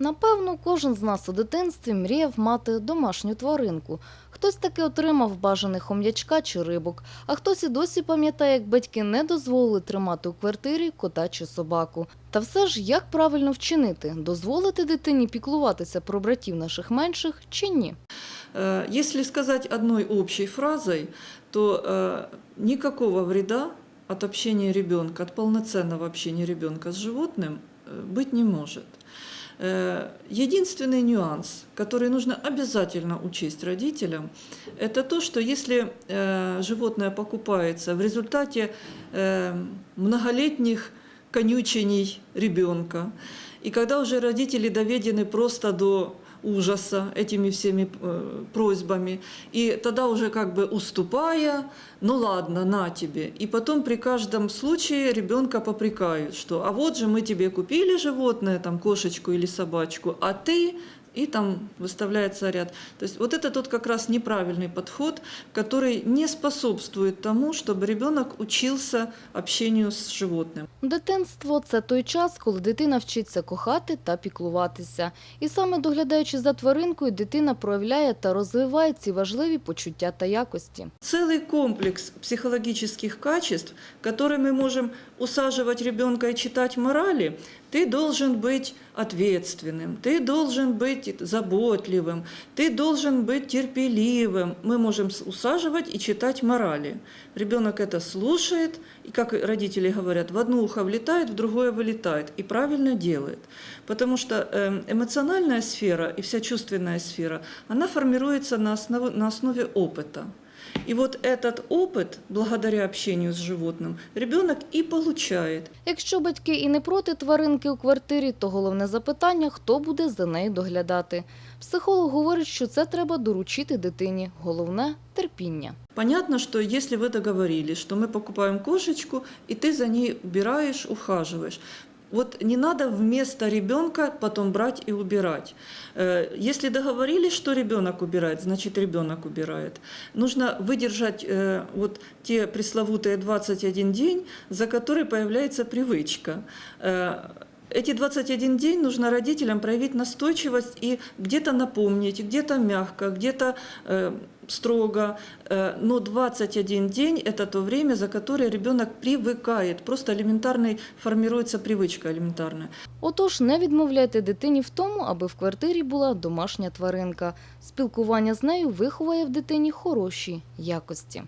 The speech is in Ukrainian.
Напевно, кожен з нас у дитинстві мріяв мати домашню тваринку. Хтось таки отримав бажаний хом'ячка чи рибок, а хтось і досі пам'ятає, як батьки не дозволили тримати у квартирі кота чи собаку. Та все ж, як правильно вчинити? Дозволити дитині піклуватися про братів наших менших чи ні? Э, Если сказать одной общей фразой, то э, никакого вреда от общения ребенка, от полноценного общения ребенка с животным э, быть не может. Э, Единственный нюанс, который нужно обязательно учесть родителям, это то, что если э, животное покупается в результате э, многолетних конючений ребенка, и когда уже родители доведены просто до ужаса этими всеми э, просьбами, и тогда уже как бы уступая, ну ладно, на тебе. И потом при каждом случае ребенка попрекают, что а вот же мы тебе купили животное, там кошечку или собачку, а ты и там выставляется ряд. То есть вот это тот как раз неправильный подход, который не способствует тому, чтобы ребенок учился общению с животным. Дитинство це той час, коли дитина вчиться кохати та піклуватися. І саме доглядаючи за тваринкою, дитина проявляє та розвиває ці важливі почуття та якості. Целый комплекс психологических качеств, которые мы можем усаживать ребенка и читать морали, ты должен быть ответственным, ты должен быть заботливым, ты должен быть терпеливым. Мы можем с- усаживать и читать морали. Ребенок это слушает, и, как родители говорят, в одно ухо влетает, в другое вылетает, и правильно делает. Потому что эм, эмоциональная сфера и вся чувственная сфера, она формируется на основе, на основе опыта. И вот этот опыт, благодаря общению с животным, ребенок и получает. Якщо батьки і не проти тваринки у квартирі, то головне запитання, хто буде за нею доглядати. Психолог говорить, що це треба доручити дитині. Головне терпіння. Понятно, что если вы договорились, что мы покупаем кошечку, и ты за ней убираешь, ухаживаешь, вот не надо вместо ребенка потом брать и убирать. Э, Если договорились, что ребенок убирает, значит ребенок убирает. Нужно выдержать э, вот те пресловутые 21 день, за который появляется привычка. Э, Эти 21 день нужно родителям проявить настойчивость и где-то напомнить, где-то мягко, где-то э, строго. Э, но 21 день – это то время, за которое ребенок привыкает. Просто элементарной формируется привычка элементарная. Отож, не відмовляйте дитині в тому, аби в квартирі була домашня тваринка. Спілкування з нею виховує в дитині хороші якості.